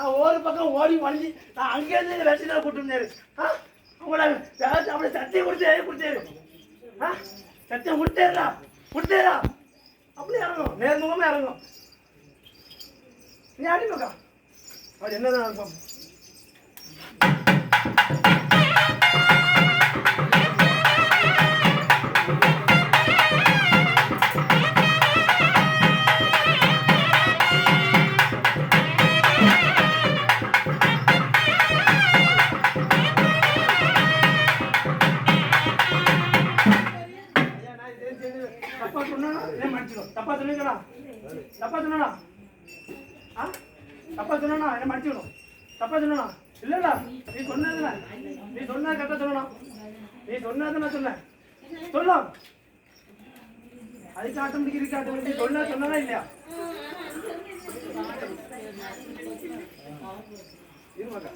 நான் ஒரு பக்கம் ஓடி வள்ளி நான் அங்கேருந்து வெட்டில கூட்டு இருந்தாரு ஆ? அப்படி சத்தியம் கொடுத்தாரு கொடுத்தாரு ஆ? சத்தியம் கொடுத்தாரா கொடுத்தாரா அப்படி இறங்கும் நேர்முகமாக இறங்கும் நீ அடி பக்கம் அவர் என்னதான் இருக்கும் தப்பா சொன்னீங்களா தப்பா சொன்னா ஆ? தப்பா சொன்னா என்ன மன்னிச்சுக்கணும். தப்பா சொன்னா இல்லடா நீ சொன்னதுல. நீ சொன்னா கரெக்டா சொல்லணும். நீ சொன்னது நான் சொன்னேன் சொல்லும் அதுக்கு ஆட்டோமேட்டிக் இருக்கு ஆட்டோமேட்டிக் நீ சொன்னா சொன்னதா இல்லையா? இருமாக்கா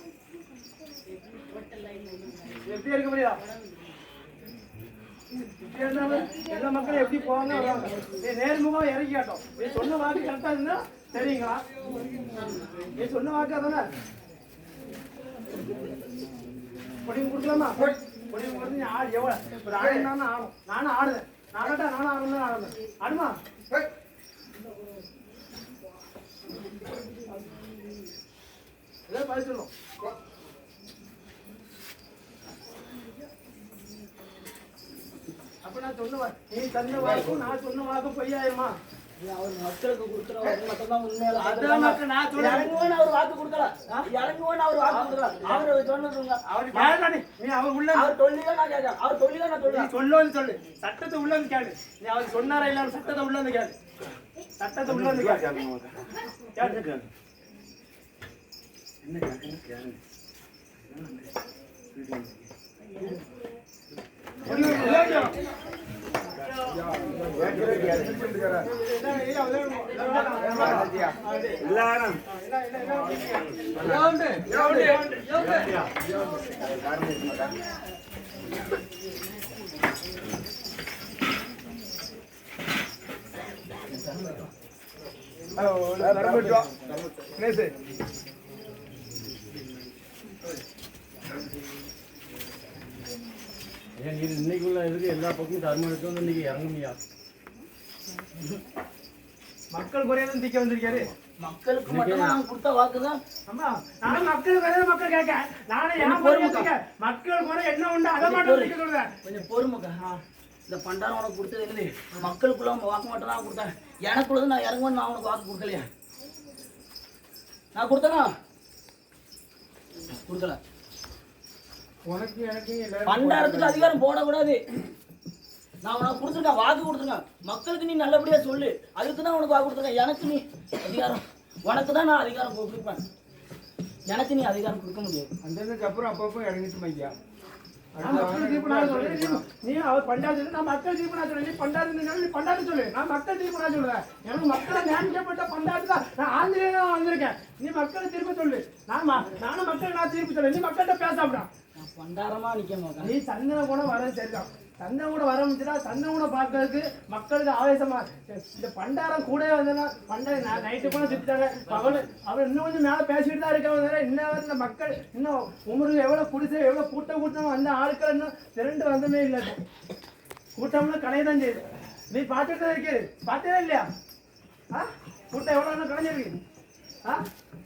எப்படி இருக்க முடியாது? எல்லா மக்களும் எப்படி போவாங்க? வருவாங்க நீ நேர்முகம் இறக்கி காட்டும் நீ சொன்ன வாக்கு கரெக்டா இருந்தா தெரியுங்களா? நீ சொன்ன வாக்கா தானே? பொடியும் கொடுக்கலாமா? பொடியும் கொடுத்து நீ ஆடு எவ்வளோ ஒரு ஆடு நானும் ஆடும். நானும் ஆடுறேன் நானாட்டா நானும் ஆடணும் ஆடுறேன் ஆடுமா? ஏதாவது பதில் சொல்லும். நான் சொன்ன நீ தந்த வாக்கும் நான் சொன்ன வாக்கும் பொய்யாயிருமா அவர் மக்களுக்கு கொடுக்குற வாக்கு உண்மையில சொல்றேன். இறங்குவோன்னு அவர் வாக்கு கொடுக்கல. இறங்குவோன்னு அவர் வாக்கு கொடுக்கல. அவர் சொன்னதுங்க அவர் நீ அவர் உள்ள அவர் சொல்லிதான் நான் கேட்கறேன் அவர் சொல்லிதான் நான் நீ சொல்றேன். சொல்லு சொல்லு. சட்டத்தை உள்ள வந்து கேளு. நீ அவர் சொன்னாரா இல்ல சட்டத்தை உள்ள வந்து கேளு. சட்டத்தை உள்ள வந்து கேளு. கேளு. Neyse. ஏன் இது இன்னைக்குள்ள இதுக்கு எல்லா பக்கமும் தர்மம் எடுத்து வந்து இன்னைக்கு இறங்குமியா மக்கள் குறையாத திக்க வந்திருக்காரு. மக்களுக்கு மட்டும் நான் கொடுத்த வாக்கு தான் அம்மா நானும் மக்கள் குறையாத மக்கள் கேட்க. நானே ஏன் பொறுமை மக்கள் குறை என்ன உண்டு? அதை மட்டும் சொல்றேன் கொஞ்சம் பொறுமைக்கா? இந்த பண்டாரம் உனக்கு கொடுத்தது என்னது மக்களுக்குள்ள உங்க வாக்கு மட்டும் தான் கொடுத்தேன். எனக்குள்ளது நான் இறங்குவேன் நான் உனக்கு வாக்கு கொடுக்கலையா? நான் கொடுத்தனா? கொடுக்கல. உனக்கு எனக்கு பண்டாரத்துக்கு அதிகாரம் போடக்கூடாது. நான் உனக்கு கொடுத்துருக்கேன் வாக்கு கொடுத்துருக்கேன். மக்களுக்கு நீ நல்லபடியா சொல்லு. அதுக்கு தான் உனக்கு வாக்கு கொடுத்துருக்கேன். எனக்கு நீ அதிகாரம் உனக்கு தான் நான் அதிகாரம் கொடுப்பேன் எனக்கு நீ அதிகாரம் கொடுக்க முடியாது. அந்ததுக்கு அப்புறம் அப்பப்போ இறங்கிட்டு மக்கள் தீர்ப்பு நான் சொல்றேன். நீ- அவர் பண்டாது சொல்லு, நான் மக்கள் தீர்ப்பு நான் சொல்றேன். நீ பண்டாது நீ பண்டாது சொல்லு. நான் மக்கள் தீர்ப்பு நான் சொல்றேன். எனக்கு மக்களை நியமிக்கப்பட்ட பண்டாது தான் நான் ஆந்திரியா வந்திருக்கேன். நீ மக்கள் தீர்ப்பு சொல்லு. நான் நானும் மக்கள் நான் தீர்ப்பு சொல்றேன் நீ மக்கள்கிட்ட பேசாப்டா பண்டாரமா நிக்க நீ சந்தனம் கூட வர சரிதான். சந்தனம் கூட வர முடிச்சுன்னா சந்தனம் கூட பார்க்கறதுக்கு மக்களுக்கு ஆவேசமா இந்த பண்டாரம் கூட பண்டாரம் நான் நைட்டு கூட சுத்திட்டாங்க. பகல் அவள் இன்னும் கொஞ்சம் மேல பேசிட்டு தான் இருக்காங்க இன்னும் இந்த மக்கள் இன்னும் உமருக்கு எவ்வளவு குடிசை எவ்வளவு கூட்டம் கூட்டம் வந்த ஆட்கள் இன்னும் திரண்டு வந்தமே இல்லை. கூட்டம்னா கலைய தான் செய்யுது. நீ பார்த்துட்டு தான் இருக்கு. பார்த்ததே இல்லையா? ஆ? கூட்டம் எவ்வளோ கலைஞ்சிருக்கு ஆ?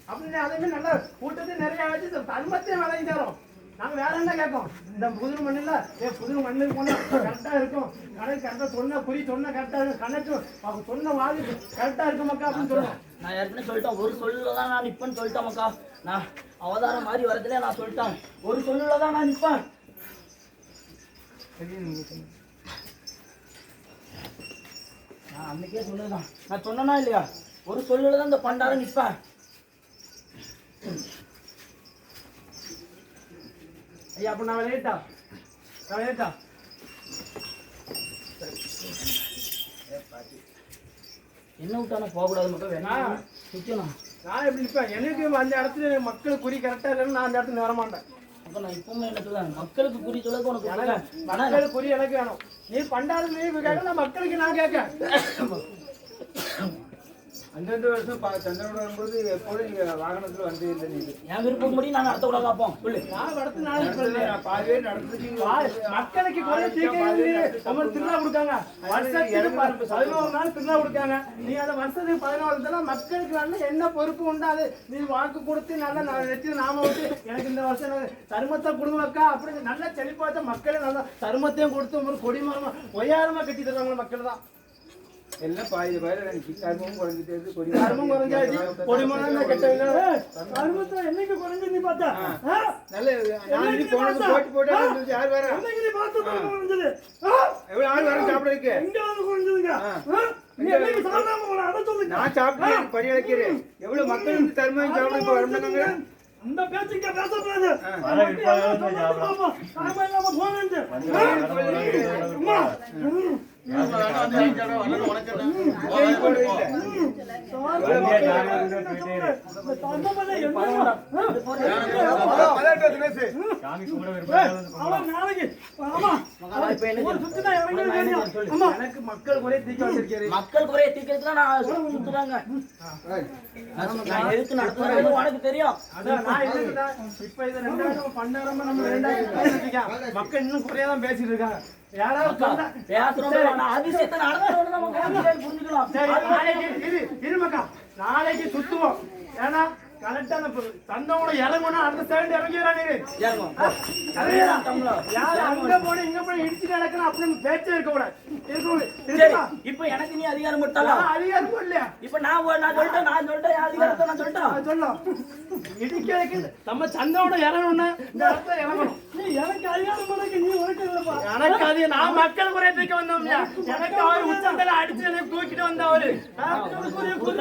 அப்படின்னு அதே நல்லா கூட்டத்தை நிறைய வச்சு தர்மத்தையும் விளைஞ்சு தரோம் நாங்க வேற என்ன கேட்போம்? இந்த புது மண்ணில் ஏ புது மண்ணுக்கு போனா கரெக்டா இருக்கும். கணக்கு கரெக்டா சொன்ன குறி சொன்ன கரெக்டா இருக்கும். கணக்கு அவங்க சொன்ன வாதி கரெக்டா இருக்கும் மக்கா அப்படின்னு சொல்லுவோம். நான் ஏற்கனவே சொல்லிட்டேன். ஒரு சொல்லுல தான் நான் நிப்பேன்னு சொல்லிட்டேன் மக்கா. நான் அவதாரம் மாதிரி வரதுல நான் சொல்லிட்டேன். ஒரு சொல்லுல தான் நான் நிப்பேன். நான் அன்னைக்கே சொன்னதுதான். நான் சொன்னனா இல்லையா? ஒரு சொல்லுல தான் இந்த பண்டாரம் நிப்பேன். ஐயா அப்ப நான் விளையாட்டா நான் விளையாட்டா என்ன விட்டானா போகக்கூடாது மக்கள். வேணா ஆ. நிக்கணும். நான் எப்படி நிற்பேன் எனக்கு அந்த இடத்துல மக்கள் குறி கரெக்டா இல்லைன்னு நான் அந்த இடத்துல வரமாட்டேன் அப்ப நான் இப்பவுமே என்ன சொல்லுவேன் மக்களுக்கு குறி சொல்லுக்கு உனக்கு எனக்கு கொடுக்கல. ஆனா மக்கள் குறி எனக்கு வேணும். நீ பண்டாரு நீ கேட்க நான் மக்களுக்கு நான் கேட்க அந்தந்த வருஷம் சந்தனோட வரும்போது எப்போதும் நீங்க வாகனத்துல வந்து இல்லை நீங்க என் நான் நடத்த அப்போ. சொல்லு. நான் அடுத்த நாளைக்கு சொல்லு. நான் பாதி பேர் நடந்துட்டு வா- மக்களுக்கு குறை தீர்க்கிறது அவங்க திருவிழா கொடுக்காங்க. வருஷத்துக்கு பதினோரு நாள் திருவிழா கொடுக்காங்க. நீ அந்த வருஷத்துக்கு பதினோரு நாள் மக்களுக்கு நல்ல என்ன பொறுப்பு உண்டாது நீ வாக்கு கொடுத்து நல்லா நான் வச்சு நாம வந்து எனக்கு இந்த வருஷம் தருமத்தை கொடுங்கக்கா அப்படி நல்ல செழிப்பாச்ச மக்களே நல்லா தருமத்தையும் கொடுத்து ஒரு கொடிமரமா ஒய்யாரமா கட்டி தருவாங்க மக்கள் தான். எல்லாம் எனக்கு கர்மமும் குறைஞ்சிட்டே இருக்கு கொடி குறைஞ்சாச்சு. என்னைக்கு குறைஞ்சு நீ பார்த்தா? நல்ல நாலு மணி போனது போட்டு போட்டு இருந்துச்சு. யார் வரா என்னைக்கு நீ பார்த்து குறைஞ்சது? எவ்வளவு ஆள் வர சாப்பிடறதுக்கு? எங்க வந்து குறைஞ்சதுங்க? ஆ? நீ என்னைக்கு சாப்பிடாம போன? அதை சொல்லுங்க நான் சாப்பிட்டு படி அழைக்கிறேன் எவ்வளவு மக்கள் தருமம் சாப்பிட இப்ப வரமாட்டாங்க அந்த பேச்சுக்க பேசக்கூடாது. போனேன். அம்மா மக்கள் மக்கள் குறைய தீக்கிறதுல நான் சுத்துறாங்க நான் எதுக்கு உனக்கு தெரியும் நான் இப்ப இது ரெண்டாயிரம் பன்னெண்டாயிரம் நம்ம ரெண்டாயிரம் மக்கள் இன்னும் குறையாதான் பேசிட்டு இருக்காங்க யாராவது பேசுறோம் அதிசயத்தை புரிஞ்சுக்கலாம் சரி நாளைக்கு சுத்துவோம். ஏன்னா கரெக்டா அந்த தந்தவங்கள இறங்கணும் அடுத்த இறங்கிடுறான் நீரு இறங்கும். யார் அங்க போன இங்க போன இடிச்சு நடக்கணும் அப்படின்னு பேச்சே இருக்க கூடாது? இப்ப எனக்கு நீ அதிகாரம் நான் அதிகாரம் இல்லையா இப்ப நான் நான் சொல்லிட்டேன் நான் சொல்லிட்டேன் அதிகாரத்தை நான் சொல்லிட்டேன். சொல்லும் இடிக்கிறதுக்கு நம்ம சந்தோட இறங்கணும்னா இந்த இடத்துல இறங்கணும். நீ எனக்கு அதிகாரம் பண்ணக்கு நீ உனக்கு இல்லப்பா எனக்கு அது நான் மக்கள் குறையத்துக்கு வந்தோம் எனக்கு அவர் உச்சந்தல அடிச்சு எனக்கு தூக்கிட்டு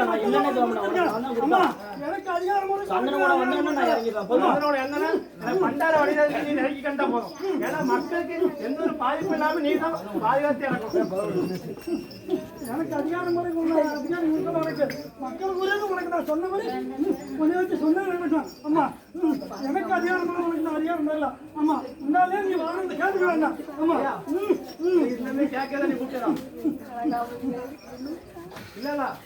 மாட்டேன். அம்மா எனக்கு அதிகாரம் சந்தனம் கூட வந்தோம்னா நான் இறங்கிடுவேன் நீ நெருக்கி கண்டா போதும். ஏன்னா மக்களுக்கு எந்த ஒரு பாதிப்பு இல்லாம நீ தான் பாதுகாத்து இறக்கணும். எனக்கு அதிகாரம் முறை உள்ள அதிகாரம் இருக்க உனக்கு மக்கள் உரையாக உனக்கு நான் சொன்ன மாதிரி. கொஞ்சம் வச்சு சொன்ன வேண்டாம் அம்மா ம், எனக்கு அதிகாரம் முறை உனக்கு நான் அதிகாரம் தரல. அம்மா முன்னாலே நீ வாழ்ந்து கேட்டுக்க வேண்டாம் அம்மா ம் ம் இன்னுமே கேட்கல நீ கூப்பிடலாம் இல்லல நான்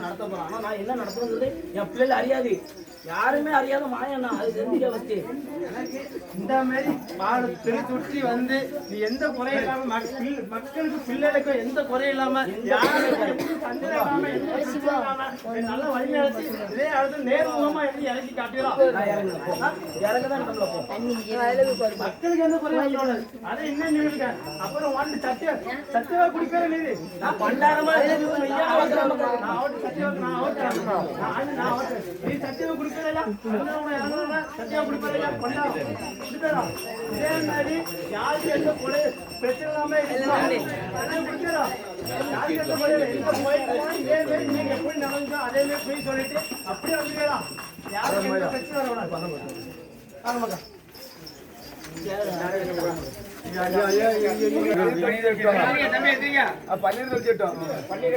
நடத்த போறேன். ஆனா நான் என்ன நடத்துறது என் பிள்ளைல அறியாது யாருமே அறியாத நான் அது வச்சு. எனக்கு இந்த மாதிரி பாடு திருத்துற்றி வந்து நீ எந்த குறையும் இல்லாம மக்களுக்கு பிள்ளைகளுக்கும் எந்த குறையும் இல்லாம யாருக்கும் நல்ல வழி நடத்தி இதே அடுத்து நேர்முகமா எழுதி இறக்கி காட்டிடலாம். மக்களுக்கு எந்த வரக்கூடாது. அதை இன்னும் நிறுத்திக்க. அப்புறம் வந்து சத்திய சத்தியவா குடிக்கிற நீதி நான் பண்டாரமா. நான் சத்தியவா நான் நான் சத்தியவா குடிக்கிறதா சத்தியவா குடிக்கிறதா பன்னீர் வச்சுட்டோம் பன்னீர்